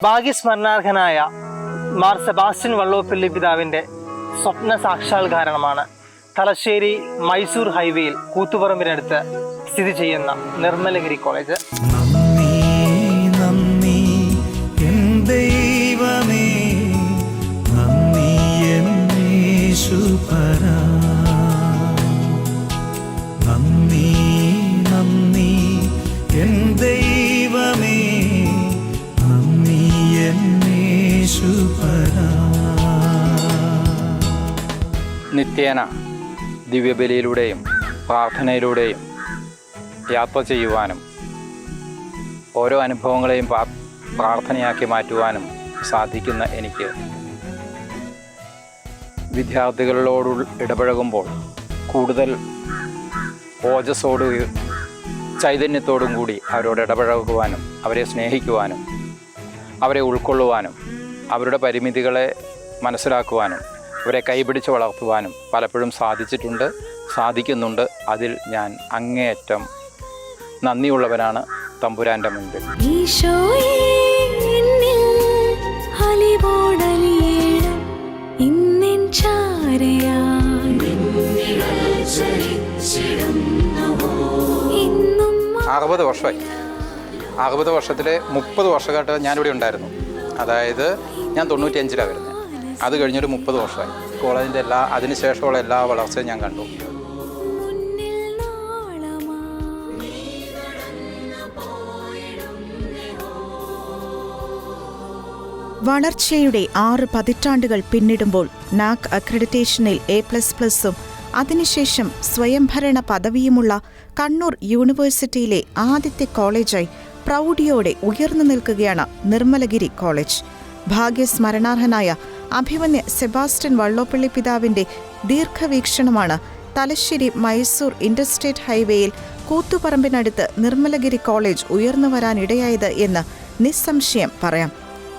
ഭാഗ്യസ്മരണാർഹനായ Mar Sebastian Vallopilly പിതാവിന്റെ സ്വപ്ന സാക്ഷാത്കാരണമാണ് തലശ്ശേരി മൈസൂർ ഹൈവേയിൽ കൂത്തുപറമ്പിനടുത്ത് സ്ഥിതി ചെയ്യുന്ന നിർമ്മലഗിരി കോളേജ്. ദൈവമേ നന്ദി എന്നേശുപര നിത്യേന ദിവ്യബലിയിലൂടെയും പ്രാർത്ഥനയിലൂടെയും യാത്ര ചെയ്യുവാനും ഓരോ അനുഭവങ്ങളെയും പ്രാർത്ഥനയാക്കി മാറ്റുവാനും സാധിക്കുന്ന എനിക്ക് വിദ്യാർത്ഥികളോട് ഇടപഴകുമ്പോൾ കൂടുതൽ ഓജസ്സോട് ചൈതന്യത്തോടും കൂടി അവരോട് ഇടപഴകുവാനും അവരെ സ്നേഹിക്കുവാനും അവരെ ഉൾക്കൊള്ളുവാനും അവരുടെ പരിമിതികളെ മനസ്സിലാക്കുവാനും അവരെ കൈപിടിച്ച് വളർത്തുവാനും പലപ്പോഴും സാധിച്ചിട്ടുണ്ട് സാധിക്കുന്നുണ്ട്. അതിൽ ഞാൻ അങ്ങേയറ്റം നന്ദിയുള്ളവനാണ് തമ്പുരാന്റെ മുൻപിൽ. അറുപത് വർഷമായി. അറുപത് വർഷത്തിലെ മുപ്പത് വർഷമായിട്ട് ഞാനിവിടെ ഉണ്ടായിരുന്നു. അതായത് ഞാൻ തൊണ്ണൂറ്റിയഞ്ചിലാണ് വരുന്നത്. അത് കഴിഞ്ഞൊരു മുപ്പത് വർഷമായി. കോളേജിന്റെ എല്ലാ അതിനുശേഷമുള്ള എല്ലാ വളർച്ചയും ഞാൻ കണ്ടു. വളർച്ചയുടെ ആറ് പതിറ്റാണ്ടുകൾ പിന്നിടുമ്പോൾ നാക് അക്രഡിറ്റേഷനിൽ എ പ്ലസ് പ്ലസും അതിനുശേഷം സ്വയംഭരണ പദവിയുമുള്ള കണ്ണൂർ യൂണിവേഴ്സിറ്റിയിലെ ആദ്യത്തെ കോളേജായി പ്രൗഢിയോടെ ഉയർന്നു നിൽക്കുകയാണ് നിർമ്മലഗിരി കോളേജ്. ഭാഗ്യസ്മരണാർഹനായ അഭിമന്യ സെബാസ്റ്റ്യൻ വള്ളോപ്പള്ളി പിതാവിന്റെ ദീർഘവീക്ഷണമാണ്. തലശ്ശേരി മൈസൂർ ഇന്റർസ്റ്റേറ്റ് ഹൈവേയിൽ കൂത്തുപറമ്പിനടുത്ത് നിർമ്മലഗിരി കോളേജ് ഉയർന്നു വരാനിടയായത് എന്ന് നിസ്സംശയം പറയാം.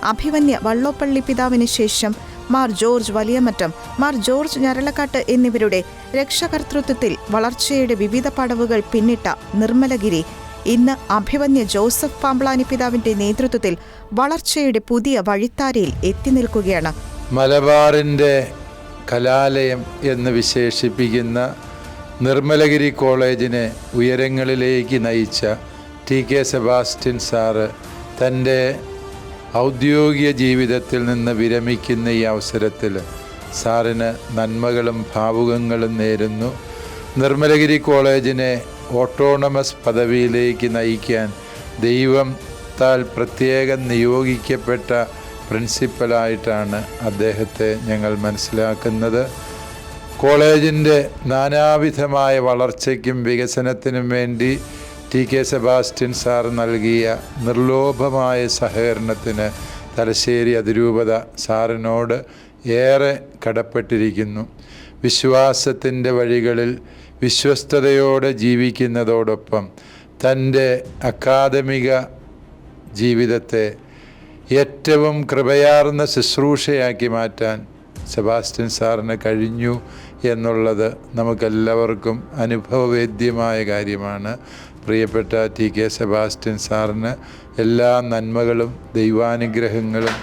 അഭിമന്യ വള്ളോപ്പള്ളി പിതാവിന് ശേഷം മാർ ജോർജ് വലിയമറ്റം മാർ ജോർജ് ഞരളക്കാട്ട് എന്നിവരുടെ രക്ഷകർത്തൃത്വത്തിൽ വളർച്ചയുടെ വിവിധ പടവുകൾ പിന്നിട്ട നിർമ്മലഗിരി. ഇന്ന് അഭിമന്യ ജോസഫ് പാമ്പ്ളാനി പിതാവിന്റെ നേതൃത്വത്തിൽ വളർച്ചയുടെ പുതിയ വഴിത്താരയിൽ എത്തി നിൽക്കുകയാണ്. മലബാറിന്റെ കലാലയം എന്ന് വിശേഷിപ്പിക്കുന്ന നിർമ്മലഗിരി കോളേജിനെ ഉയരങ്ങളിലേക്ക് നയിച്ച ടി കെ സെബാസ്റ്റ്യൻ സാറ് തന്റെ ഔദ്യോഗിക ജീവിതത്തിൽ നിന്ന് വിരമിക്കുന്ന ഈ അവസരത്തിൽ സാറിന് നന്മകളും ഭാവുകങ്ങളും നേരുന്നു. നിർമ്മലഗിരി കോളേജിനെ ഓട്ടോണമസ് പദവിയിലേക്ക് നയിക്കാൻ ദൈവം താൽ പ്രത്യേകം നിയോഗിക്കപ്പെട്ട പ്രിൻസിപ്പലായിട്ടാണ് അദ്ദേഹത്തെ ഞങ്ങൾ മനസ്സിലാക്കുന്നത്. കോളേജിന്റെ നാനാവിധമായ വളർച്ചയ്ക്കും വികസനത്തിനും വേണ്ടി ടി കെ സെബാസ്റ്റ്യൻ സാർ നൽകിയ നിർലോഭമായ സഹകരണത്തിന് തലശ്ശേരി അതിരൂപത സാറിനോട് ഏറെ കടപ്പെട്ടിരിക്കുന്നു. വിശ്വാസത്തിന്റെ വഴികളിൽ വിശ്വസ്തയോടെ ജീവിക്കുന്നതോടൊപ്പം തന്റെ അക്കാദമിക ജീവിതത്തെ ഏറ്റവും കൃപയാർന്ന ശുശ്രൂഷയാക്കി മാറ്റാൻ സെബാസ്റ്റ്യൻ സാറിന് കഴിഞ്ഞു എന്നുള്ളത് നമുക്കെല്ലാവർക്കും അനുഭവവേദ്യമായ കാര്യമാണ്. പ്രിയപ്പെട്ട ടി കെ സെബാസ്റ്റ്യൻ സാറിന് എല്ലാ നന്മകളും ദൈവാനുഗ്രഹങ്ങളും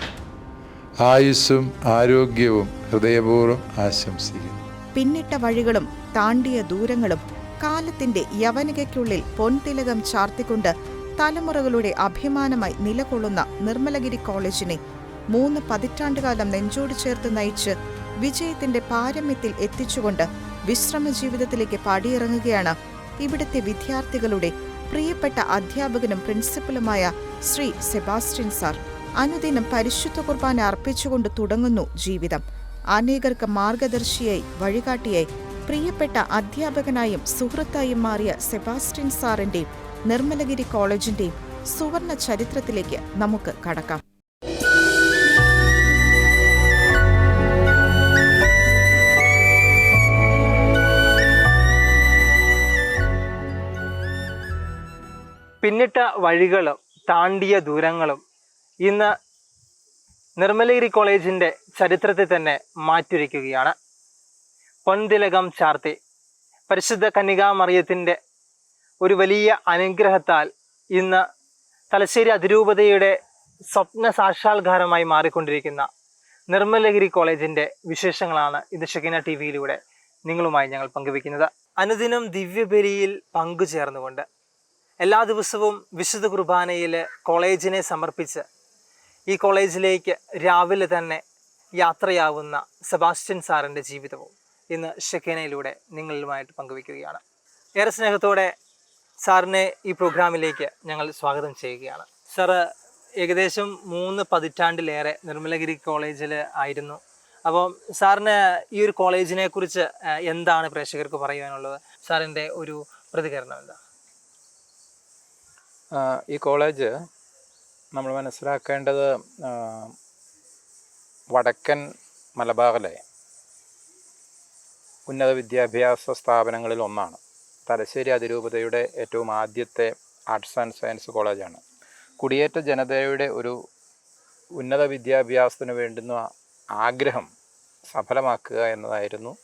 ആയുസ്സും ആരോഗ്യവും ഹൃദയപൂർവം ആശംസിക്കുന്നു. പിന്നിട്ട വഴികളും താണ്ടിയ ദൂരങ്ങളും കാലത്തിന്റെ യവനികയ്ക്കുള്ളിൽ പൊൻതിലകം ചാർത്തിക്കൊണ്ട് തലമുറകളുടെ അഭിമാനമായി നിലകൊള്ളുന്ന നിർമ്മലഗിരി കോളേജിനെ മൂന്ന് പതിറ്റാണ്ടുകാലം നെഞ്ചോട് ചേർത്ത് നയിച്ച് വിജയത്തിന്റെ പാരമ്യത്തിൽ എത്തിച്ചുകൊണ്ട് വിശ്രമ ജീവിതത്തിലേക്ക് പടിയിറങ്ങുകയാണ് ഇവിടുത്തെ വിദ്യാർത്ഥികളുടെ പ്രിയപ്പെട്ട അധ്യാപകനും പ്രിൻസിപ്പലുമായ ശ്രീ സെബാസ്റ്റ്യൻ സാർ. അനുദിനം പരിശുദ്ധ കുർബാന അർപ്പിച്ചുകൊണ്ട് തുടങ്ങുന്നു ജീവിതം. അനേകർക്ക് മാർഗദർശിയായി വഴികാട്ടിയായി പ്രിയപ്പെട്ട അധ്യാപകനായും സുഹൃത്തായും മാറിയ സെബാസ്റ്റ്യൻ സാറിന്റെയും നിർമ്മലഗിരി കോളേജിന്റെയും സുവർണ ചരിത്രത്തിലേക്ക് നമുക്ക് കടക്കാം. പിന്നിട്ട വഴികളും താണ്ടിയ ദൂരങ്ങളും ഇന്ന് നിർമ്മലഗിരി കോളേജിന്റെ ചരിത്രത്തെ തന്നെ മാറ്റുരയ്ക്കുകയാണ് പൊൻതിലകം ചാർത്തി പരിശുദ്ധ കന്യകാമറിയത്തിന്റെ ഒരു വലിയ അനുഗ്രഹത്താൽ ഇന്ന് തലശ്ശേരി അതിരൂപതയുടെ സ്വപ്ന സാക്ഷാത്കാരമായി മാറിക്കൊണ്ടിരിക്കുന്ന നിർമ്മലഗിരി കോളേജിന്റെ വിശേഷങ്ങളാണ് ഇന്ന് ഷെക്കിന ടി വിയിലൂടെ നിങ്ങളുമായി ഞങ്ങൾ പങ്കുവെക്കുന്നത് അനുദിനം ദിവ്യബലിയിൽ പങ്കുചേർന്നുകൊണ്ട് എല്ലാ ദിവസവും വിശുദ്ധ കുർബാനയിൽ കോളേജിനെ സമർപ്പിച്ച് ഈ കോളേജിലേക്ക് രാവിലെ തന്നെ യാത്രയാവുന്ന സെബാസ്റ്റ്യൻ സാറിന്റെ ജീവിതവും ഇന്ന് ഷെക്കേനയിലൂടെ നിങ്ങളുമായിട്ട് പങ്കുവെക്കുകയാണ് ഏറെ സ്നേഹത്തോടെ സാറിനെ ഈ പ്രോഗ്രാമിലേക്ക് ഞങ്ങൾ സ്വാഗതം ചെയ്യുകയാണ്. സാറ് ഏകദേശം മൂന്ന് പതിറ്റാണ്ടിലേറെ നിർമ്മലഗിരി കോളേജിൽ ആയിരുന്നു. അപ്പോൾ സാറിന് ഈ ഒരു കോളേജിനെ കുറിച്ച് എന്താണ് പ്രേക്ഷകർക്ക് പറയുവാനുള്ളത്? സാറിന്റെ ഒരു പ്രതികരണം എന്താ? ഈ കോളേജ് നമ്മൾ മനസ്സിലാക്കേണ്ടത് വടക്കൻ മലബാറിലെ ഉന്നത വിദ്യാഭ്യാസ സ്ഥാപനങ്ങളിൽ ഒന്നാണ്. തലശ്ശേരി അതിരൂപതയുടെ ഏറ്റവും ആദ്യത്തെ ആർട്സ് ആൻഡ് സയൻസ് കോളേജാണ്. കുടിയേറ്റ ജനതയുടെ ഒരു ഉന്നത വിദ്യാഭ്യാസത്തിന് വേണ്ടുന്ന ആഗ്രഹം സഫലമാക്കുക എന്നതായിരുന്നു.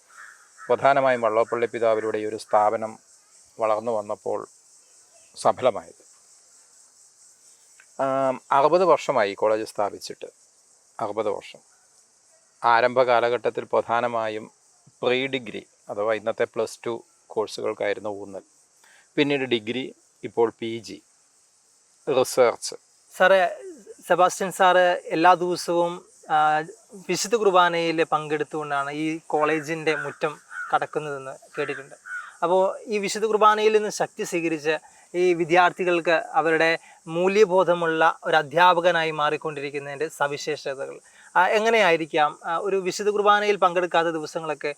പ്രധാനമായും വള്ളപ്പള്ളി പിതാവിലൂടെ ഈ ഒരു സ്ഥാപനം വളർന്നു വന്നപ്പോൾ സഫലമായത്. അറുപത് വർഷമായി കോളേജ് സ്ഥാപിച്ചിട്ട്. അറുപത് വർഷം. ആരംഭ കാലഘട്ടത്തിൽ പ്രധാനമായും പ്രീ ഡിഗ്രി അഥവാ ഇന്നത്തെ പ്ലസ് ടു കോഴ്സുകൾക്കായിരുന്നു ഊന്നൽ. പിന്നീട് ഡിഗ്രി ഇപ്പോൾ പി ജി റിസർച്ച് സാറേ സെബാസ്റ്റ്യൻ സാറ് എല്ലാ ദിവസവും വിശുദ്ധ കുർബാനയിൽ പങ്കെടുത്തുകൊണ്ടാണ് ഈ കോളേജിന്റെ മുറ്റം കടക്കുന്നതെന്ന് കേട്ടിട്ടുണ്ട്. അപ്പോൾ ഈ വിശുദ്ധ കുർബാനയിൽ നിന്ന് ശക്തി സ്വീകരിച്ച് ഈ വിദ്യാർത്ഥികൾക്ക് അവരുടെ മൂല്യബോധമുള്ള ഒരു അധ്യാപകനായി മാറിക്കൊണ്ടിരിക്കുന്നതിന്റെ സവിശേഷതകൾ എങ്ങനെയായിരിക്കാം? ഒരു വിശുദ്ധ കുർബാനയിൽ പങ്കെടുക്കാത്ത ദിവസങ്ങളൊക്കെ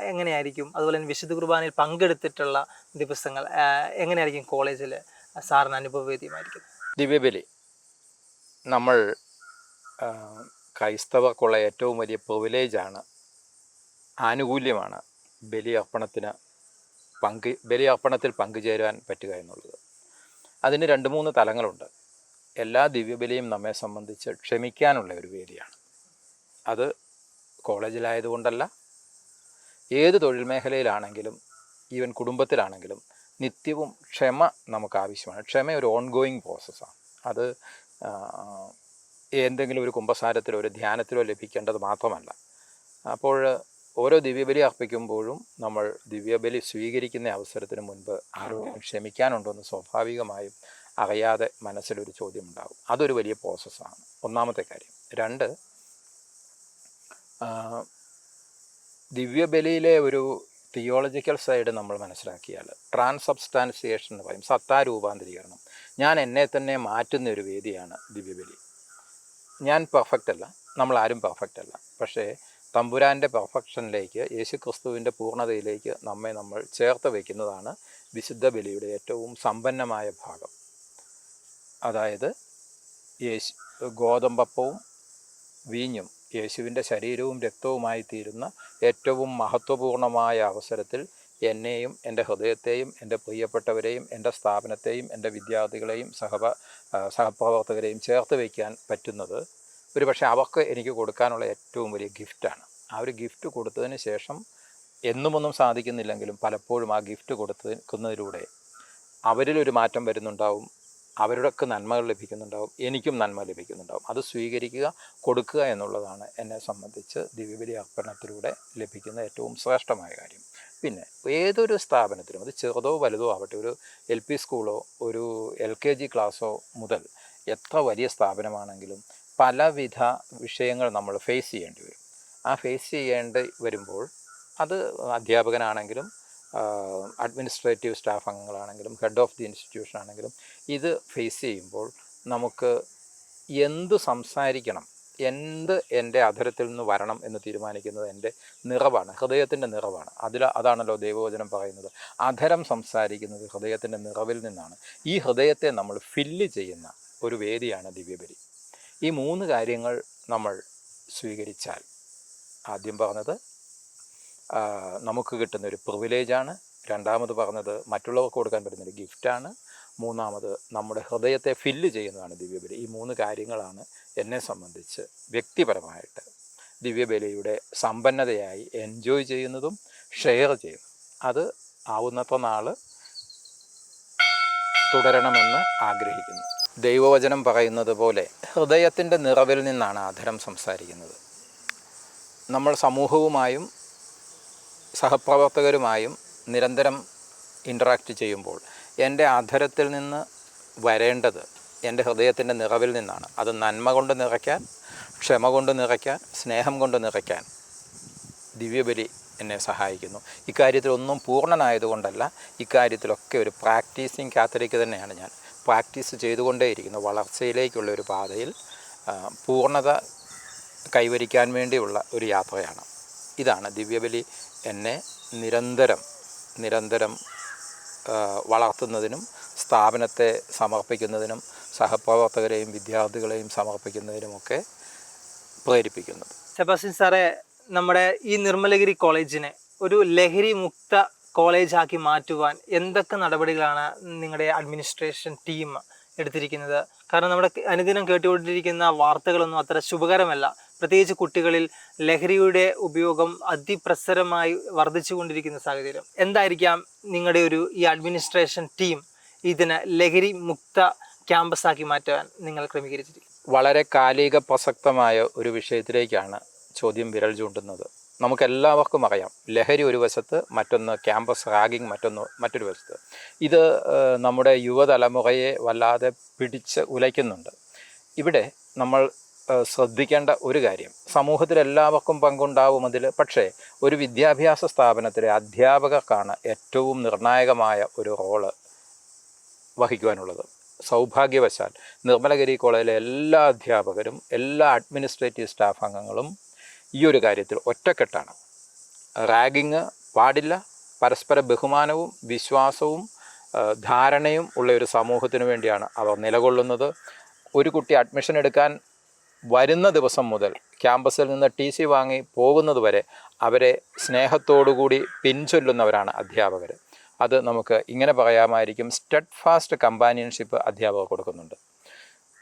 എങ്ങനെയായിരിക്കും? അതുപോലെ തന്നെ വിശുദ്ധ കുർബാനയിൽ പങ്കെടുത്തിട്ടുള്ള ദിവസങ്ങൾ എങ്ങനെയായിരിക്കും കോളേജിൽ സാറിന് അനുഭവവേദ്യമായിരിക്കും. ദിവ്യബലി നമ്മൾ ക്രൈസ്തവക്കുള്ള ഏറ്റവും വലിയ പ്രിവിലേജാണ് ആനുകൂല്യമാണ് ബലി അർപ്പണത്തിന് പങ്ക് ബലി അർപ്പണത്തിൽ പങ്കുചേരാൻ പറ്റുക എന്നുള്ളത്. അതിന് രണ്ട് മൂന്ന് തലങ്ങളുണ്ട്. എല്ലാ ദിവ്യബലിയും നമ്മെ സംബന്ധിച്ച് ക്ഷമിക്കാനുള്ള ഒരു വേദിയാണ്. അത് കോളേജിലായതുകൊണ്ടല്ല ഏത് തൊഴിൽ മേഖലയിലാണെങ്കിലും ഈവൻ കുടുംബത്തിലാണെങ്കിലും നിത്യവും ക്ഷമ നമുക്ക് ആവശ്യമാണ് ക്ഷമ ഒരു ഓൺഗോയിങ് പ്രോസസ്സാണ് അത് എന്തെങ്കിലും ഒരു കുംഭസാരത്തിലോ ഒരു ധ്യാനത്തിലോ ലഭിക്കേണ്ടത് മാത്രമല്ല. അപ്പോൾ ഓരോ ദിവ്യബലി അർപ്പിക്കുമ്പോഴും നമ്മൾ ദിവ്യബലി സ്വീകരിക്കുന്ന അവസരത്തിന് മുൻപ് ആരോഗ്യം ക്ഷമിക്കാനുണ്ടോ എന്ന് സ്വാഭാവികമായും അറിയാതെ മനസ്സിലൊരു ചോദ്യം ഉണ്ടാകും അതൊരു വലിയ പ്രോസസ്സാണ് ഒന്നാമത്തെ കാര്യം. രണ്ട് ദിവ്യബലിയിലെ ഒരു തിയോളജിക്കൽ സൈഡ് നമ്മൾ മനസ്സിലാക്കിയാൽ ട്രാൻസബ്സ്റ്റാൻസിയേഷൻ എന്ന് പറയും സത്താ രൂപാന്തരീകരണം. ഞാൻ എന്നെ തന്നെ മാറ്റുന്ന ഒരു വേദിയാണ് ദിവ്യബലി. ഞാൻ പെർഫെക്റ്റ് അല്ല നമ്മൾ ആരും പെർഫെക്റ്റ് അല്ല. പക്ഷേ തമ്പുരാന്റെ പെർഫെക്ഷനിലേക്ക് യേശു ക്രിസ്തുവിന്റെ പൂർണതയിലേക്ക് നമ്മെ നമ്മൾ ചേർത്ത് വയ്ക്കുന്നതാണ് വിശുദ്ധ ബലിയുടെ ഏറ്റവും സമ്പന്നമായ ഭാഗം. അതായത് യേശു ഗോതമ്പപ്പവും വീഞ്ഞും. യേശുവിന്റെ ശരീരവും രക്തവുമായി തീരുന്ന ഏറ്റവും മഹത്വപൂർണമായ അവസരത്തിൽ എന്നെയും എന്റെ ഹൃദയത്തെയും എന്റെ പ്രിയപ്പെട്ടവരെയും എന്റെ സ്ഥാപനത്തെയും എന്റെ വിദ്യാർത്ഥികളെയും സഹപ സഹപ്രവർത്തകരെയും ചേർത്ത് വയ്ക്കാൻ പറ്റുന്നത് ഒരു പക്ഷേ അവർക്ക് എനിക്ക് കൊടുക്കാനുള്ള ഏറ്റവും വലിയ ഗിഫ്റ്റാണ്. ആ ഒരു ഗിഫ്റ്റ് കൊടുത്തതിന് ശേഷം എന്നുമൊന്നും സാധിക്കുന്നില്ലെങ്കിലും പലപ്പോഴും ആ ഗിഫ്റ്റ് കൊടുക്കുന്നതിലൂടെ അവരിലൊരു മാറ്റം വരുന്നുണ്ടാവും. അവരുടെയൊക്കെ നന്മകൾ ലഭിക്കുന്നുണ്ടാവും എനിക്കും നന്മ ലഭിക്കുന്നുണ്ടാവും. അത് സ്വീകരിക്കുക കൊടുക്കുക എന്നുള്ളതാണ് എന്നെ സംബന്ധിച്ച് ദിവ്യബലി അർപ്പണത്തിലൂടെ ലഭിക്കുന്ന ഏറ്റവും ശ്രേഷ്ഠമായ കാര്യം. പിന്നെ ഏതൊരു സ്ഥാപനത്തിലും അത് ചെറുതോ വലുതോ ആവട്ടെ ഒരു എൽ പി സ്കൂളോ ഒരു എൽ കെ ജി ക്ലാസ്സോ മുതൽ എത്ര വലിയ സ്ഥാപനമാണെങ്കിലും പലവിധ വിഷയങ്ങൾ നമ്മൾ ഫേസ് ചെയ്യേണ്ടി വരും. ആ ഫേസ് ചെയ്യേണ്ടി വരുമ്പോൾ അത് അധ്യാപകനാണെങ്കിലും അഡ്മിനിസ്ട്രേറ്റീവ് സ്റ്റാഫ് അംഗങ്ങളാണെങ്കിലും ഹെഡ് ഓഫ് ദി ഇൻസ്റ്റിറ്റ്യൂഷൻ ആണെങ്കിലും ഇത് ഫേസ് ചെയ്യുമ്പോൾ നമുക്ക് എന്ത് സംസാരിക്കണം എന്ത് എന്റെ അധരത്തിൽ നിന്ന് വരണം എന്ന് തീരുമാനിക്കുന്നത് എന്റെ നിറവാണ് ഹൃദയത്തിന്റെ നിറവാണ്. അതിൽ അതാണല്ലോ ദൈവവചനം പറയുന്നത്. അധരം സംസാരിക്കുന്നത് ഹൃദയത്തിന്റെ നിറവിൽ നിന്നാണ്. ഈ ഹൃദയത്തെ നമ്മൾ ഫില്ല് ചെയ്യുന്ന ഒരു വേദിയാണ് ദിവ്യബലി. ഈ മൂന്ന് കാര്യങ്ങൾ നമ്മൾ സ്വീകരിച്ചാൽ ആദ്യം പറഞ്ഞത് നമുക്ക് കിട്ടുന്ന ഒരു പ്രിവിലേജാണ് രണ്ടാമത് പറഞ്ഞത് മറ്റുള്ളവർക്ക് കൊടുക്കാൻ പറ്റുന്ന ഒരു ഗിഫ്റ്റാണ് മൂന്നാമത് നമ്മുടെ ഹൃദയത്തെ ഫില്ല് ചെയ്യുന്നതാണ് ദിവ്യബലി. ഈ മൂന്ന് കാര്യങ്ങളാണ് എന്നെ സംബന്ധിച്ച് വ്യക്തിപരമായിട്ട് ദിവ്യബലിയുടെ സമ്പന്നതയായി എൻജോയ് ചെയ്യുന്നതും ഷെയർ ചെയ്യുന്നതും. അത് ആവുന്നത്ര നാൾ തുടരണമെന്ന് ആഗ്രഹിക്കുന്നു. ദൈവവചനം പറയുന്നത് പോലെ ഹൃദയത്തിന്റെ നിറവിൽ നിന്നാണ് അധരം സംസാരിക്കുന്നത്. നമ്മൾ സമൂഹവുമായും സഹപ്രവർത്തകരുമായും നിരന്തരം ഇന്ററാക്റ്റ് ചെയ്യുമ്പോൾ എന്റെ അധരത്തിൽ നിന്ന് വരേണ്ടത് എന്റെ ഹൃദയത്തിന്റെ നിറവിൽ നിന്നാണ്. അത് നന്മ കൊണ്ട് നിറയ്ക്കാൻ ക്ഷമ കൊണ്ട് നിറയ്ക്കാൻ സ്നേഹം കൊണ്ട് നിറയ്ക്കാൻ ദിവ്യബലി എന്നെ സഹായിക്കുന്നു. ഇക്കാര്യത്തിലൊന്നും പൂർണനായതുകൊണ്ടല്ല ഇക്കാര്യത്തിലൊക്കെ ഒരു പ്രാക്ടീസിങ് കാത്തലിക്ക് തന്നെയാണ് ഞാൻ. പ്രാക്ടീസ് ചെയ്തുകൊണ്ടേയിരിക്കുന്നു. വളർച്ചയിലേക്കുള്ള ഒരു പാതയിൽ പൂർണത കൈവരിക്കാൻ വേണ്ടിയുള്ള ഒരു യാത്രയാണ്. ഇതാണ് ദിവ്യബലി എന്നെ നിരന്തരം നിരന്തരം വളർത്തുന്നതിനും സ്ഥാപനത്തെ സമർപ്പിക്കുന്നതിനും സഹപ്രവർത്തകരെയും വിദ്യാർത്ഥികളെയും സമർപ്പിക്കുന്നതിനുമൊക്കെ പ്രേരിപ്പിക്കുന്നത്. സെബാസ്റ്റ്യൻ സാറേ നമ്മുടെ ഈ നിർമ്മലഗിരി കോളേജിനെ ഒരു ലഹരി മുക്ത കോളേജാക്കി മാറ്റുവാൻ എന്തൊക്കെ നടപടികളാണ് നിങ്ങളുടെ അഡ്മിനിസ്ട്രേഷൻ ടീം എടുത്തിരിക്കുന്നത്? കാരണം നമ്മുടെ അനുദിനം കേട്ടുകൊണ്ടിരിക്കുന്ന വാർത്തകളൊന്നും അത്ര ശുഭകരമല്ല. പ്രത്യേകിച്ച് കുട്ടികളിൽ ലഹരിയുടെ ഉപയോഗം അതിപ്രസരമായി വർദ്ധിച്ചുകൊണ്ടിരിക്കുന്ന സാഹചര്യം. എന്തായിരിക്കാം നിങ്ങളുടെ ഒരു ഈ അഡ്മിനിസ്ട്രേഷൻ ടീം ഇതിന് ലഹരി മുക്ത ക്യാമ്പസാക്കി മാറ്റാൻ നിങ്ങൾ ക്രമീകരിച്ചിരിക്കും വളരെ കാലിക പ്രസക്തമായ ഒരു വിഷയത്തിലേക്കാണ് ചോദ്യം വിരൽ ചൂണ്ടുന്നത്. നമുക്കെല്ലാവർക്കും അറിയാം ലഹരി ഒരു വശത്ത് മറ്റൊന്ന് ക്യാമ്പസ് റാഗിങ് മറ്റൊന്ന് മറ്റൊരു വശത്ത്. ഇത് നമ്മുടെ യുവതലമുറയെ വല്ലാതെ പിടിച്ച് ഉലയ്ക്കുന്നുണ്ട്. ഇവിടെ നമ്മൾ ശ്രദ്ധിക്കേണ്ട ഒരു കാര്യം. സമൂഹത്തിൽ എല്ലാവർക്കും പങ്കുണ്ടാവും അതിൽ പക്ഷേ ഒരു വിദ്യാഭ്യാസ സ്ഥാപനത്തിലെ അധ്യാപകർക്കാണ് ഏറ്റവും നിർണായകമായ ഒരു റോൾ വഹിക്കുവാനുള്ളത്. സൗഭാഗ്യവശാൽ നിർമ്മലഗിരി കോളേജിലെ എല്ലാ അധ്യാപകരും എല്ലാ അഡ്മിനിസ്ട്രേറ്റീവ് സ്റ്റാഫ് അംഗങ്ങളും ഈ ഒരു കാര്യത്തിൽ ഒറ്റക്കെട്ടാണ്. റാഗിങ് പാടില്ല. പരസ്പര ബഹുമാനവും വിശ്വാസവും ധാരണയും ഉള്ള ഒരു സമൂഹത്തിനു വേണ്ടിയാണ് അവർ നിലകൊള്ളുന്നത്. ഒരു കുട്ടി അഡ്മിഷൻ എടുക്കാൻ വരുന്ന ദിവസം മുതൽ ക്യാമ്പസിൽ നിന്ന് ടി സി വാങ്ങി പോകുന്നതുവരെ അവരെ സ്നേഹത്തോടുകൂടി പിൻചൊല്ലുന്നവരാണ് അധ്യാപകർ. അത് നമുക്ക് ഇങ്ങനെ പറയാമായിരിക്കും സ്റ്റഡ് ഫാസ്റ്റ് കമ്പാനിയൻഷിപ്പ് അധ്യാപകർ കൊടുക്കുന്നുണ്ട്.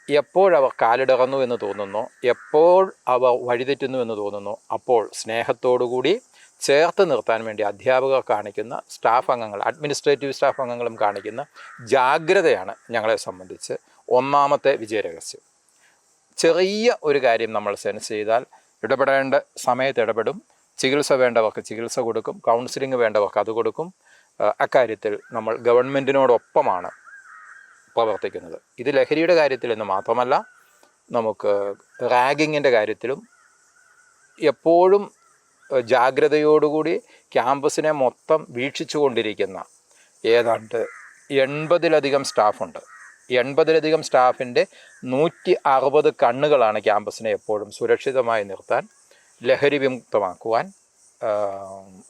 എപ്പോഴവർ കാലിടകുന്നു എന്ന് തോന്നുന്നു എപ്പോൾ അവർ വഴിതെറ്റുന്നു എന്ന് തോന്നുന്നു അപ്പോൾ സ്നേഹത്തോടുകൂടി ചേർത്ത് നിർത്താൻ വേണ്ടി അധ്യാപകർ കാണിക്കുന്ന സ്റ്റാഫ് അംഗങ്ങൾ അഡ്മിനിസ്ട്രേറ്റീവ് സ്റ്റാഫ് അംഗങ്ങളും കാണിക്കുന്ന ജാഗ്രതയാണ് ഞങ്ങളെ സംബന്ധിച്ച് ഒന്നാമത്തെ വിജയരഹസ്യം. ചെറിയ ഒരു കാര്യം നമ്മൾ സെൻസ് ചെയ്താൽ ഇടപെടേണ്ട സമയത്ത് ഇടപെടും. ചികിത്സ വേണ്ടവർക്ക് ചികിത്സ കൊടുക്കും. കൗൺസിലിംഗ് വേണ്ടവർക്ക് അത് കൊടുക്കും. അക്കാര്യത്തിൽ നമ്മൾ ഗവൺമെന്റിനോടൊപ്പമാണ് പ്രവർത്തിക്കുന്നത്. ഇത് ലഹരിയുടെ കാര്യത്തിൽ എന്ന് മാത്രമല്ല നമുക്ക് റാഗിങ്ങിന്റെ കാര്യത്തിലും എപ്പോഴും ജാഗ്രതയോടുകൂടി ക്യാമ്പസിനെ മൊത്തം വീക്ഷിച്ചു കൊണ്ടിരിക്കുന്ന ഏതാണ്ട് എൺപതിലധികം സ്റ്റാഫുണ്ട്. എൺപതിലധികം സ്റ്റാഫിന്റെ നൂറ്റി അറുപത് കണ്ണുകളാണ് ക്യാമ്പസിനെ എപ്പോഴും സുരക്ഷിതമായി നിർത്താൻ ലഹരി വിമുക്തമാക്കുവാൻ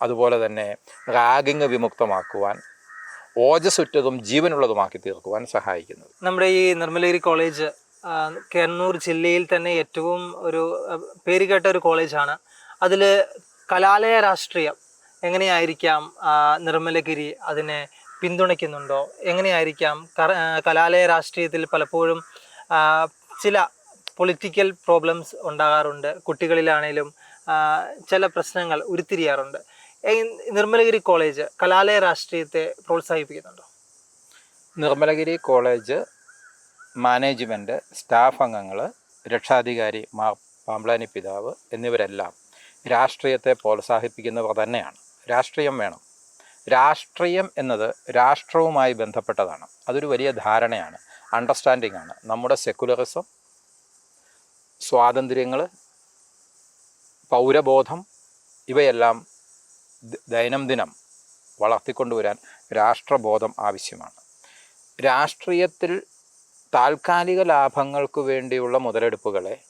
അതുപോലെ തന്നെ റാഗിങ് വിമുക്തമാക്കുവാൻ ഓജസ്സുറ്റതും ജീവനുള്ളതുമാക്കി തീർക്കുവാൻ സഹായിക്കുന്നത്. നമ്മുടെ ഈ നിർമ്മലഗിരി കോളേജ് കണ്ണൂർ ജില്ലയിൽ തന്നെ ഏറ്റവും ഒരു പേരുകേട്ട ഒരു കോളേജാണ്. അതിൽ കലാലയ രാഷ്ട്രീയം എങ്ങനെയായിരിക്കാം നിർമ്മലഗിരി അതിനെ പിന്തുണയ്ക്കുന്നുണ്ടോ? എങ്ങനെയായിരിക്കാം? കലാലയ രാഷ്ട്രീയത്തിൽ പലപ്പോഴും ചില പൊളിറ്റിക്കൽ പ്രോബ്ലംസ് ഉണ്ടാകാറുണ്ട്. കുട്ടികളിലാണേലും ചില പ്രശ്നങ്ങൾ ഉരുത്തിരിയാറുണ്ട്. നിർമ്മലഗിരി കോളേജ് കലാലയ രാഷ്ട്രീയത്തെ പ്രോത്സാഹിപ്പിക്കുന്നുണ്ടോ? നിർമ്മലഗിരി കോളേജ് മാനേജ്മെന്റ് സ്റ്റാഫ് അംഗങ്ങൾ രക്ഷാധികാരി മാ പാമ്പ്ലാനി പിതാവ് എന്നിവരെല്ലാം രാഷ്ട്രീയത്തെ പ്രോത്സാഹിപ്പിക്കുന്നവർ തന്നെയാണ്. രാഷ്ട്രീയം വേണം. രാഷ്ട്രീയം എന്നത് രാഷ്ട്രവുമായി ബന്ധപ്പെട്ടതാണ്. അതൊരു വലിയ ധാരണയാണ്. അണ്ടർസ്റ്റാൻഡിംഗ് ആണ്. നമ്മുടെ സെക്കുലറിസം സ്വാതന്ത്ര്യങ്ങൾ പൗരബോധം ഇവയെല്ലാം ദൈനംദിനം വളർത്തിക്കൊണ്ടുവരാൻ രാഷ്ട്രബോധം ആവശ്യമാണ്. രാഷ്ട്രീയത്തിൽ താൽക്കാലിക ലാഭങ്ങൾക്ക് വേണ്ടിയുള്ള മുതലെടുപ്പുകളെ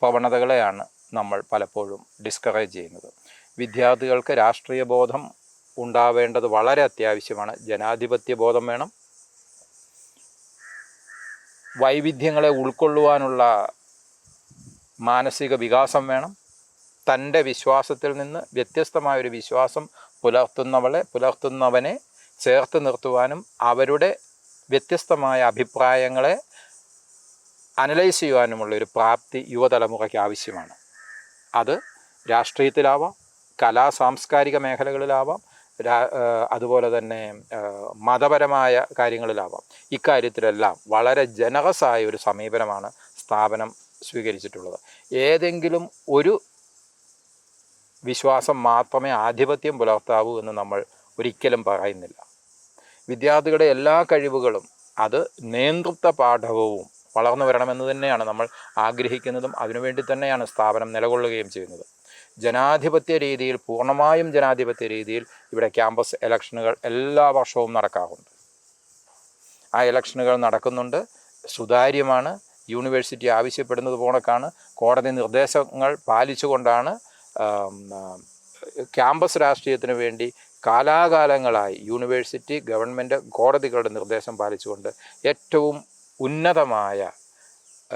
പ്രവണതകളെയാണ് നമ്മൾ പലപ്പോഴും ഡിസ്കറേജ് ചെയ്യുന്നത്. വിദ്യാർത്ഥികൾക്ക് രാഷ്ട്രീയ ബോധം ഉണ്ടാവേണ്ടത് വളരെ അത്യാവശ്യമാണ്. ജനാധിപത്യ ബോധം വേണം. വൈവിധ്യങ്ങളെ ഉൾക്കൊള്ളുവാനുള്ള മാനസിക വികാസം വേണം. തന്റെ വിശ്വാസത്തിൽ നിന്ന് വ്യത്യസ്തമായൊരു വിശ്വാസം പുലർത്തുന്നവളെ പുലർത്തുന്നവനെ ചേർത്ത് നിർത്തുവാനും അവരുടെ വ്യത്യസ്തമായ അഭിപ്രായങ്ങളെ അനലൈസ് ചെയ്യുവാനുമുള്ള ഒരു പ്രാപ്തി യുവതലമുറയ്ക്ക് ആവശ്യമാണ്. അത് രാഷ്ട്രീയത്തിലാവാം കലാ സാംസ്കാരിക മേഖലകളിലാവാം അതുപോലെ തന്നെ മതപരമായ കാര്യങ്ങളിലാവാം. ഇക്കാര്യത്തിലെല്ലാം വളരെ ജനകസായ ഒരു സമീപനമാണ് സ്ഥാപനം സ്വീകരിച്ചിട്ടുള്ളത്. ഏതെങ്കിലും ഒരു വിശ്വാസം മാത്രമേ ആധിപത്യം പുലർത്താവൂ എന്ന് നമ്മൾ ഒരിക്കലും പറയുന്നില്ല. വിദ്യാർത്ഥികളുടെ എല്ലാ കഴിവുകളും അത് നേതൃത്വ പാഠവും വളർന്നു വരണമെന്ന് തന്നെയാണ് നമ്മൾ ആഗ്രഹിക്കുന്നതും അതിനുവേണ്ടി തന്നെയാണ് സ്ഥാപനം നിലകൊള്ളുകയും ചെയ്യുന്നത്. ജനാധിപത്യ രീതിയിൽ പൂർണമായും ജനാധിപത്യ രീതിയിൽ ഇവിടെ ക്യാമ്പസ് ഇലക്ഷനുകൾ എല്ലാ വർഷവും നടക്കാറുണ്ട്. ആ ഇലക്ഷനുകൾ നടക്കുന്നുണ്ട്. സുതാര്യമാണ്. യൂണിവേഴ്സിറ്റി ആവശ്യപ്പെടുന്നത് പോണക്കാണ്. കോടതി നിർദ്ദേശങ്ങൾ പാലിച്ചുകൊണ്ടാണ് ക്യാമ്പസ് രാഷ്ട്രീയത്തിന് വേണ്ടി കാലാകാലങ്ങളായി യൂണിവേഴ്സിറ്റി ഗവൺമെന്റ് കോടതികളുടെ നിർദ്ദേശം പാലിച്ചുകൊണ്ട് ഏറ്റവും ഉന്നതമായ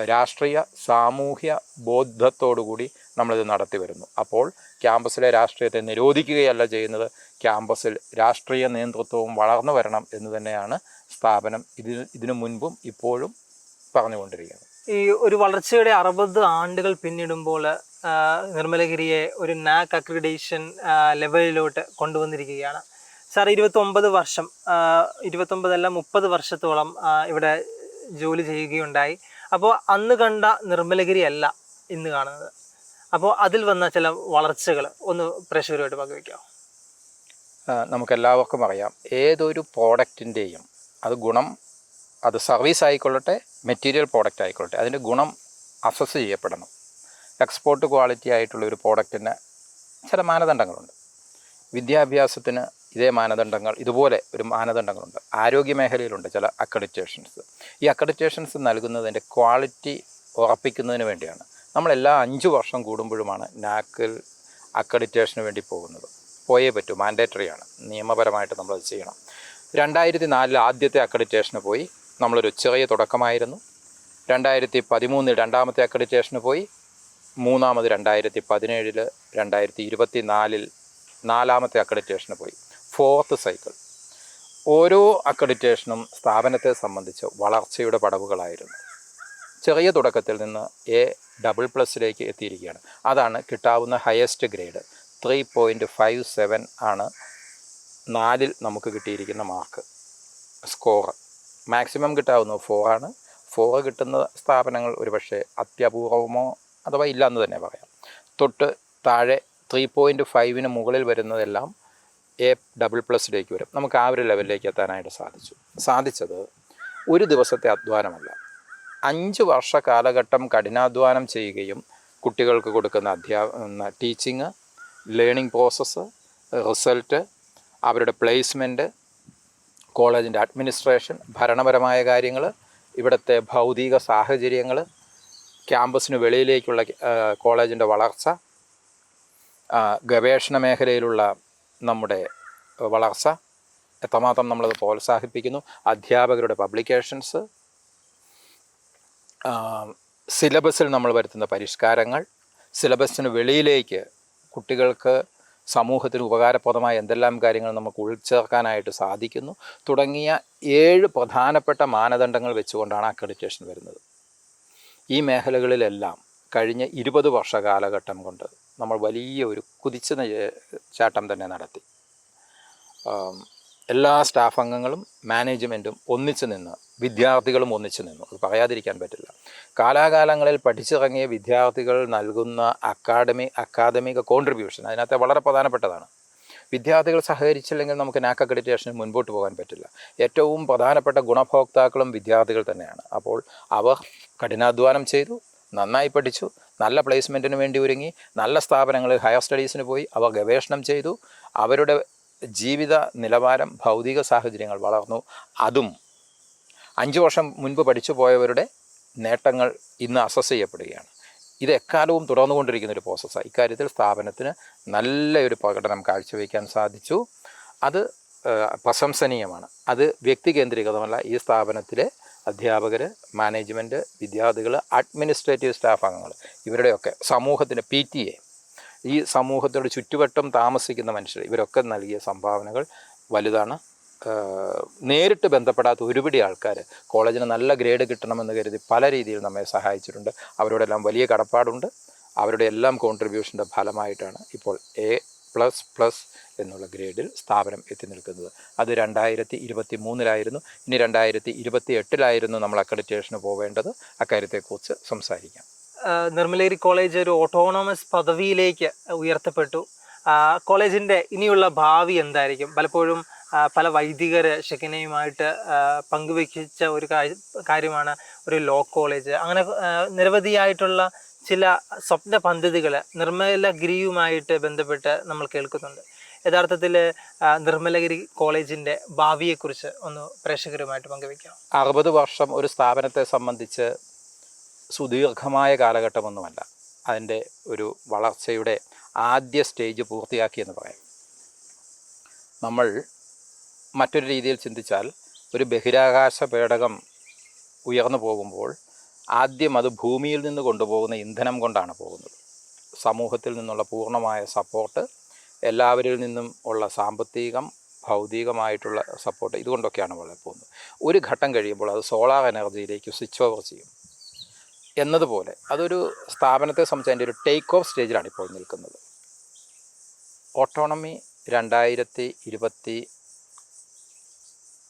രാഷ്ട്രീയ സാമൂഹ്യ ബോധത്തോടുകൂടി നമ്മളിത് നടത്തി വരുന്നു അപ്പോൾ ക്യാമ്പസിലെ രാഷ്ട്രീയത്തെ നിരോധിക്കുകയല്ല ചെയ്യുന്നത്. ക്യാമ്പസിൽ രാഷ്ട്രീയ നേതൃത്വവും വളർന്നു വരണം എന്ന് തന്നെയാണ് സ്ഥാപനം ഇതിന് ഇതിനു മുൻപും ഇപ്പോഴും പറഞ്ഞുകൊണ്ടിരിക്കുന്നത്. ഈ ഒരു വളർച്ചയുടെ അറുപത് ആണ്ടുകൾ പിന്നിടുമ്പോൾ നിർമ്മലഗിരിയെ ഒരു നാക് അക്രിഡേഷൻ ലെവലിലോട്ട് കൊണ്ടുവന്നിരിക്കുകയാണ്. സാർ ഇരുപത്തൊമ്പത് വർഷം ഇരുപത്തൊമ്പതല്ല മുപ്പത് വർഷത്തോളം ഇവിടെ ജോലി ചെയ്യുകയുണ്ടായി. അപ്പോൾ അന്ന് കണ്ട നിർമ്മലഗിരി അല്ല ഇന്ന് കാണുന്നത്. അപ്പോൾ അതിൽ വന്ന ചില വളർച്ചകൾ ഒന്ന് പ്രേക്ഷകരുമായിട്ട് പങ്കുവയ്ക്കാം നമുക്ക് നമുക്കെല്ലാവർക്കും അറിയാം. ഏതൊരു പ്രോഡക്റ്റിന്റെയും അത് ഗുണം അത് സർവീസ് ആയിക്കൊള്ളട്ടെ മെറ്റീരിയൽ പ്രോഡക്റ്റ് ആയിക്കൊള്ളട്ടെ അതിന്റെ ഗുണം അസസ് ചെയ്യപ്പെടണം. എക്സ്പോർട്ട് ക്വാളിറ്റി ആയിട്ടുള്ള ഒരു പ്രോഡക്റ്റിന് ചില മാനദണ്ഡങ്ങളുണ്ട്. വിദ്യാഭ്യാസത്തിന് ഇതേ മാനദണ്ഡങ്ങൾ ഇതുപോലെ ഒരു മാനദണ്ഡങ്ങളുണ്ട്. ആരോഗ്യ മേഖലയിലുണ്ട് ചില അക്രഡിറ്റേഷൻസ് ഈ അക്രഡിറ്റേഷൻസ് നൽകുന്നതിന്റെ ക്വാളിറ്റി ഉറപ്പിക്കുന്നതിന് വേണ്ടിയാണ്. നമ്മൾ എല്ലാ അഞ്ച് വർഷം കൂടുമ്പോഴുമാണ് നാക്കിൽ അക്രഡിറ്റേഷന് വേണ്ടി പോകുന്നത്. പോയേ പറ്റൂ മാൻഡേറ്ററിയാണ്. നിയമപരമായിട്ട് നമ്മളത് ചെയ്യണം. രണ്ടായിരത്തി നാലിൽ ആദ്യത്തെ അക്രഡിറ്റേഷന് പോയി നമ്മളൊരു ചെറിയ തുടക്കമായിരുന്നു. രണ്ടായിരത്തി പതിമൂന്നിൽ രണ്ടാമത്തെ അക്രഡിറ്റേഷന് പോയി. മൂന്നാമത് രണ്ടായിരത്തി പതിനേഴിൽ രണ്ടായിരത്തി ഇരുപത്തി നാലിൽ നാലാമത്തെ അക്രഡിറ്റേഷന് പോയി. Fourth cycle. ഓരോ അക്രഡിറ്റേഷനും സ്ഥാപനത്തെ സംബന്ധിച്ച് വളർച്ചയുടെ പടവുകളായിരുന്നു. ചെറിയ തുടക്കത്തിൽ നിന്ന് എ ഡബിൾ പ്ലസിലേക്ക് എത്തിയിരിക്കുകയാണ്. അതാണ് കിട്ടാവുന്ന highest grade three point five seven ആണ് നാലിൽ നമുക്ക് കിട്ടിയിരിക്കുന്ന മാർക്ക് സ്കോർ മാക്സിമം കിട്ടാവുന്ന കിട്ടാവുന്നത് ആണ്. ഫോർ കിട്ടുന്ന സ്ഥാപനങ്ങൾ ഒരുപക്ഷെ അത്യപൂർവമോ അഥവാ ഇല്ല എന്ന് തന്നെ പറയാം. തൊട്ട് താഴെ ത്രീ പോയിന്റ് ഫൈവിന് മുകളിൽ വരുന്നതെല്ലാം എ ഡബിൾ പ്ലസിലേക്ക് വരും. നമുക്ക് ആ ഒരു ലെവലിലേക്ക് എത്താനായിട്ട് സാധിച്ചു. സാധിച്ചത് ഒരു ദിവസത്തെ അധ്വാനമല്ല. അഞ്ച് വർഷ കാലഘട്ടം കഠിനാധ്വാനം ചെയ്യുകയും കുട്ടികൾക്ക് കൊടുക്കുന്ന അധ്യാ ടീച്ചിങ് ലേണിംഗ് പ്രോസസ്സ് റിസൾട്ട് അവരുടെ പ്ലേസ്മെന്റ് കോളേജിന്റെ അഡ്മിനിസ്ട്രേഷൻ ഭരണപരമായ കാര്യങ്ങൾ ഇവിടുത്തെ ഭൗതിക സാഹചര്യങ്ങൾ ക്യാമ്പസിന് വെളിയിലേക്കുള്ള കോളേജിന്റെ വളർച്ച ഗവേഷണ മേഖലയിലുള്ള നമ്മുടെ വളർച്ച എത്രമാത്രം നമ്മളത് പ്രോത്സാഹിപ്പിക്കുന്നു അധ്യാപകരുടെ പബ്ലിക്കേഷൻസ് സിലബസിൽ നമ്മൾ വരുത്തുന്ന പരിഷ്കാരങ്ങൾ സിലബസിന് വെളിയിലേക്ക് കുട്ടികൾക്ക് സമൂഹത്തിന് ഉപകാരപ്രദമായ എന്തെല്ലാം കാര്യങ്ങൾ നമുക്ക് ഉൾച്ചേർക്കാനായിട്ട് സാധിക്കുന്നു തുടങ്ങിയ ഏഴ് പ്രധാനപ്പെട്ട മാനദണ്ഡങ്ങൾ വെച്ചുകൊണ്ടാണ് അക്രഡിറ്റേഷൻ വരുന്നത്. ഈ മേഖലകളിലെല്ലാം കഴിഞ്ഞ ഇരുപത് വർഷ കാലഘട്ടം കൊണ്ട് നമ്മൾ വലിയ ഒരു കുതിച്ച ചാട്ടം തന്നെ നടത്തി. എല്ലാ സ്റ്റാഫ് അംഗങ്ങളും മാനേജ്മെന്റും ഒന്നിച്ചു നിന്ന് വിദ്യാർത്ഥികളും ഒന്നിച്ചു നിന്നു അത് പറയാതിരിക്കാൻ പറ്റില്ല. കാലാകാലങ്ങളിൽ പഠിച്ചിറങ്ങിയ വിദ്യാർത്ഥികൾ നൽകുന്ന അക്കാഡമി അക്കാദമിക കോൺട്രിബ്യൂഷൻ അതിനകത്ത് വളരെ പ്രധാനപ്പെട്ടതാണ്. വിദ്യാർത്ഥികൾ സഹകരിച്ചില്ലെങ്കിൽ നമുക്ക് നാക്ക് അക്രഡിറ്റേഷന് മുൻപോട്ട് പോകാൻ പറ്റില്ല. ഏറ്റവും പ്രധാനപ്പെട്ട ഗുണഭോക്താക്കളും വിദ്യാർത്ഥികൾ തന്നെയാണ്. അപ്പോൾ അവർ കഠിനാധ്വാനം ചെയ്തു നന്നായി പഠിച്ചു നല്ല പ്ലേസ്മെന്റിന് വേണ്ടി ഒരുങ്ങി നല്ല സ്ഥാപനങ്ങളിൽ ഹയർ സ്റ്റഡീസിന് പോയി അവർ ഗവേഷണം ചെയ്തു അവരുടെ ജീവിത നിലവാരം ഭൗതിക സാഹചര്യങ്ങൾ വളർന്നു. അതും അഞ്ച് വർഷം മുൻപ് പഠിച്ചു പോയവരുടെ നേട്ടങ്ങൾ ഇന്ന് അസസ് ചെയ്യപ്പെടുകയാണ്. ഇത് എക്കാലവും തുടർന്നുകൊണ്ടിരിക്കുന്ന ഒരു പ്രോസസ്സാണ് ഇക്കാര്യത്തിൽ സ്ഥാപനത്തിന് നല്ലൊരു പ്രകടനം കാഴ്ചവെക്കാൻ സാധിച്ചു. അത് പ്രശംസനീയമാണ്. അത് വ്യക്തി കേന്ദ്രീകൃതമല്ല. ഈ സ്ഥാപനത്തിലെ അധ്യാപകർ മാനേജ്മെന്റ് വിദ്യാർത്ഥികൾ അഡ്മിനിസ്ട്രേറ്റീവ് സ്റ്റാഫ് അംഗങ്ങൾ ഇവരുടെയൊക്കെ സമൂഹത്തിന്റെ പി ടി എ ഈ സമൂഹത്തോട് ചുറ്റുവട്ടം താമസിക്കുന്ന മനുഷ്യർ ഇവരൊക്കെ നൽകിയ സംഭാവനകൾ വലുതാണ്. നേരിട്ട് ബന്ധപ്പെടാത്ത ഒരുപിടി ആൾക്കാർ കോളേജിന് നല്ല ഗ്രേഡ് കിട്ടണമെന്ന് കരുതി പല രീതിയിൽ നമ്മെ സഹായിച്ചിട്ടുണ്ട്. അവരോടെല്ലാം വലിയ കടപ്പാടുണ്ട്. അവരുടെ എല്ലാം കോൺട്രിബ്യൂഷന്റെ ഫലമായിട്ടാണ് ഇപ്പോൾ എ പ്ലസ് പ്ലസ് എന്നുള്ള ഗ്രേഡിൽ സ്ഥാപനം എത്തി നിൽക്കുന്നത്. അത് രണ്ടായിരത്തി ഇരുപത്തി മൂന്നിലായിരുന്നു ഇനി രണ്ടായിരത്തി ഇരുപത്തി എട്ടിലായിരുന്നു നമ്മൾ അക്രഡിറ്റേഷന് പോവേണ്ടത്. അക്കാര്യത്തെക്കുറിച്ച് സംസാരിക്കാം. ആ, നിർമ്മലഗിരി കോളേജ് ഒരു ഓട്ടോണമസ് പദവിയിലേക്ക് ഉയർത്തപ്പെട്ടു. കോളേജിന്റെ ഇനിയുള്ള ഭാവി എന്തായിരിക്കും? പലപ്പോഴും പല വൈദികർ ഷെക്കിനയുമായിട്ട് പങ്കുവെച്ച ഒരു കാര്യമാണ് ഒരു ലോ കോളേജ്. അങ്ങനെ നിരവധിയായിട്ടുള്ള ചില സ്വപ്ന പദ്ധതികൾ നിർമ്മലഗിരിയുമായിട്ട് ബന്ധപ്പെട്ട് നമ്മൾ കേൾക്കുന്നുണ്ട്. യഥാർത്ഥത്തിൽ നിർമ്മലഗിരി കോളേജിന്റെ ഭാവിയെക്കുറിച്ച് ഒന്ന് പ്രേക്ഷകരുമായിട്ട് പങ്കുവയ്ക്കാം. അറുപത് വർഷം ഒരു സ്ഥാപനത്തെ സംബന്ധിച്ച് സുദീർഘമായ കാലഘട്ടമൊന്നുമല്ല. അതിന്റെ ഒരു വളർച്ചയുടെ ആദ്യ സ്റ്റേജ് പൂർത്തിയാക്കി എന്ന് പറയാം. നമ്മൾ മറ്റൊരു രീതിയിൽ ചിന്തിച്ചാൽ ഒരു ബഹിരാകാശ പേടകം ഉയർന്നു പോകുമ്പോൾ ആദ്യം അത് ഭൂമിയിൽ നിന്ന് കൊണ്ടുപോകുന്ന ഇന്ധനം കൊണ്ടാണ് പോകുന്നത്. സമൂഹത്തിൽ നിന്നുള്ള പൂർണമായ സപ്പോർട്ട് എല്ലാവരിൽ നിന്നും ഉള്ള സാമ്പത്തികം ഭൗതികമായിട്ടുള്ള സപ്പോർട്ട് ഇതുകൊണ്ടൊക്കെയാണ് വളരെ പോകുന്നത്. ഒരു ഘട്ടം കഴിയുമ്പോൾ അത് സോളാർ എനർജിയിലേക്ക് സ്വിച്ച് ഓവർ ചെയ്യും. എന്നതുപോലെ അതൊരു സ്ഥാപനത്തെ സംബന്ധിച്ച് അതിന്റെ ഒരു ടേക്ക് ഓഫ് സ്റ്റേജിലാണ് ഇപ്പോൾ നിൽക്കുന്നത്. ഓട്ടോണമി രണ്ടായിരത്തി ഇരുപത്തി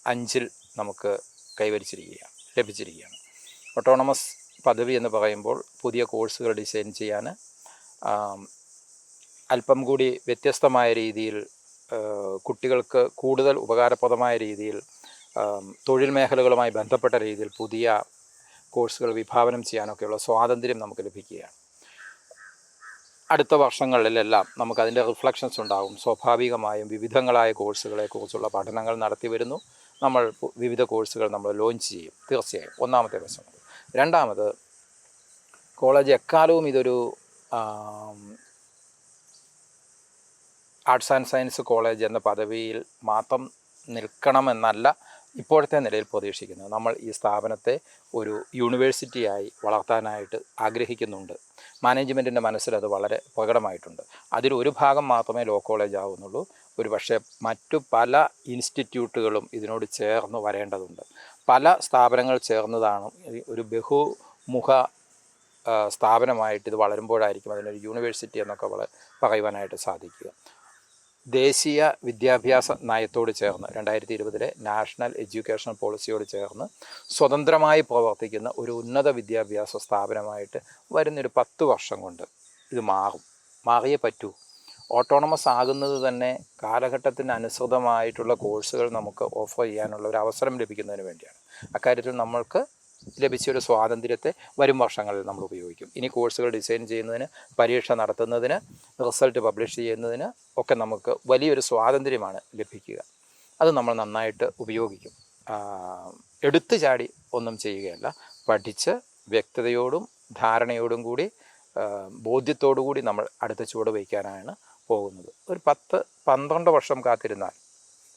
അഞ്ചിൽ നമുക്ക് കൈവരിച്ചിരിക്കുകയാണ് ലഭിച്ചിരിക്കുകയാണ്. ഓട്ടോണമസ് പദവി എന്ന് പറയുമ്പോൾ പുതിയ കോഴ്സുകൾ ഡിസൈൻ ചെയ്യാൻ അല്പം കൂടി വ്യത്യസ്തമായ രീതിയിൽ കുട്ടികൾക്ക് കൂടുതൽ ഉപകാരപ്രദമായ രീതിയിൽ തൊഴിൽ മേഖലകളുമായി ബന്ധപ്പെട്ട രീതിയിൽ പുതിയ കോഴ്സുകൾ വിഭാവനം ചെയ്യാനൊക്കെയുള്ള സ്വാതന്ത്ര്യം നമുക്ക് ലഭിക്കുകയാണ്. അടുത്ത വർഷങ്ങളിലെല്ലാം നമുക്കതിന്റെ റിഫ്ലക്ഷൻസ് ഉണ്ടാകും. സ്വാഭാവികമായും വിവിധങ്ങളായ കോഴ്സുകളെക്കുറിച്ചുള്ള പഠനങ്ങൾ നടത്തി വരുന്നു. നമ്മൾ വിവിധ കോഴ്സുകൾ നമ്മൾ ലോഞ്ച് ചെയ്യും. തീർച്ചയായും. ഒന്നാമത്തെ പ്രശ്നം. രണ്ടാമത് കോളേജ് എക്കാലവും ഇതൊരു ആർട്സ് ആൻഡ് സയൻസ് കോളേജ് എന്ന പദവിയിൽ മാത്രം നിൽക്കണമെന്നല്ല ഇപ്പോഴത്തെ നിലയിൽ പ്രതീക്ഷിക്കുന്നത് നമ്മൾ ഈ സ്ഥാപനത്തെ ഒരു യൂണിവേഴ്സിറ്റിയായി വളർത്താനായിട്ട് ആഗ്രഹിക്കുന്നുണ്ട്. മാനേജ്മെന്റിന്റെ മനസ്സിൽ അത് വളരെ പ്രകടമായിട്ടുണ്ട്. അതിൽ ഒരു ഭാഗം മാത്രമേ ലോ കോളേജ് ആവുന്നുള്ളൂ. ഒരു പക്ഷേ മറ്റു പല ഇൻസ്റ്റിറ്റ്യൂട്ടുകളും ഇതിനോട് ചേർന്ന് വരേണ്ടതുണ്ട്. പല സ്ഥാപനങ്ങൾ ചേർന്നതാണ് ഒരു ബഹുമുഖ സ്ഥാപനമായിട്ട് ഇത് വളരുമ്പോഴായിരിക്കും അതിനൊരു യൂണിവേഴ്സിറ്റി എന്നൊക്കെ വളരെ പറയുവാനായിട്ട് സാധിക്കുക. ദേശീയ വിദ്യാഭ്യാസ നയത്തോട് ചേർന്ന് രണ്ടായിരത്തി ഇരുപതിലെ നാഷണൽ എഡ്യൂക്കേഷൻ പോളിസിയോട് ചേർന്ന് സ്വതന്ത്രമായി പ്രവർത്തിക്കുന്ന ഒരു ഉന്നത വിദ്യാഭ്യാസ സ്ഥാപനമായിട്ട് വരുന്നൊരു പത്ത് വർഷം കൊണ്ട് ഇത് മാറും. മാറിയേ പറ്റൂ. ഓട്ടോണമസ് ആകുന്നത് തന്നെ കാലഘട്ടത്തിന് അനുസൃതമായിട്ടുള്ള കോഴ്സുകൾ നമുക്ക് ഓഫർ ചെയ്യാനുള്ള ഒരു അവസരം ലഭിക്കുന്നതിന് വേണ്ടിയാണ്. അക്കാര്യത്തിൽ നമ്മൾക്ക് ലഭിച്ച ഒരു സ്വാതന്ത്ര്യത്തെ വരും വർഷങ്ങളിൽ നമ്മൾ ഉപയോഗിക്കും. ഇനി കോഴ്സുകൾ ഡിസൈൻ ചെയ്യുന്നതിന് പരീക്ഷ നടത്തുന്നതിന് റിസൾട്ട് പബ്ലിഷ് ചെയ്യുന്നതിന് ഒക്കെ നമുക്ക് വലിയൊരു സ്വാതന്ത്ര്യമാണ് ലഭിക്കുക. അത് നമ്മൾ നന്നായിട്ട് ഉപയോഗിക്കും. എടുത്തു ചാടി ഒന്നും ചെയ്യുകയല്ല. പഠിച്ച് വ്യക്തതയോടും ധാരണയോടും കൂടി ബോധ്യത്തോടു കൂടി നമ്മൾ അടുത്ത ചുവട് വയ്ക്കാനാണ് പോകുന്നത്. ഒരു പത്ത് പന്ത്രണ്ട് വർഷം കാത്തിരുന്നാൽ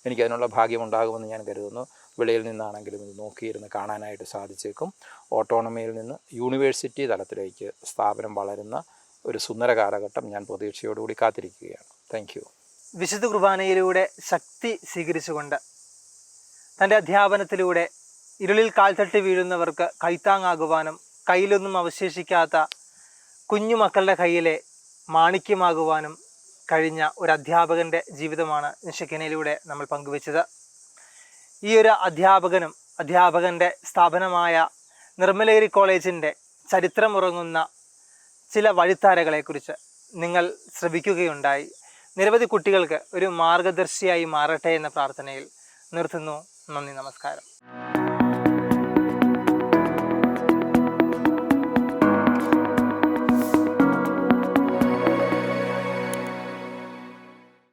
എനിക്കതിനുള്ള ഭാഗ്യമുണ്ടാകുമെന്ന് ഞാൻ കരുതുന്നു. വെളിയിൽ നിന്നാണെങ്കിലും ഇത് നോക്കിയിരുന്ന് കാണാനായിട്ട് സാധിച്ചേക്കും. ഓട്ടോണമിയിൽ നിന്ന് യൂണിവേഴ്സിറ്റി തലത്തിലേക്ക് സ്ഥാപനം വളരുന്ന ഒരു സുന്ദര കാലഘട്ടം ഞാൻ പ്രതീക്ഷയോടുകൂടി കാത്തിരിക്കുകയാണ്. താങ്ക് യു വിശുദ്ധ കുർബാനയിലൂടെ ശക്തി സ്വീകരിച്ചുകൊണ്ട് തന്റെ അധ്യാപനത്തിലൂടെ ഇരുളിൽ കാൽത്തട്ടി വീഴുന്നവർക്ക് കൈത്താങ്ങാകുവാനും കയ്യിലൊന്നും അവശേഷിക്കാത്ത കുഞ്ഞു മക്കളുടെ കയ്യിലെ മാണിക്യമാകുവാനും കഴിഞ്ഞ ഒരു അധ്യാപകന്റെ ജീവിതമാണ് നിഷക്കിനയിലൂടെ നമ്മൾ പങ്കുവച്ചത്. ഈ ഒരു അധ്യാപകനും അധ്യാപകന്റെ സ്ഥാപനമായ നിർമ്മലഗിരി കോളേജിന്റെ ചരിത്രമുറങ്ങുന്ന ചില വഴിത്താരകളെക്കുറിച്ച് നിങ്ങൾ ശ്രവിക്കുകയുണ്ടായി. നിരവധി കുട്ടികൾക്ക് ഒരു മാർഗദർശിയായി മാറട്ടെ എന്ന പ്രാർത്ഥനയിൽ നിർത്തുന്നു. നന്ദി നമസ്കാരം.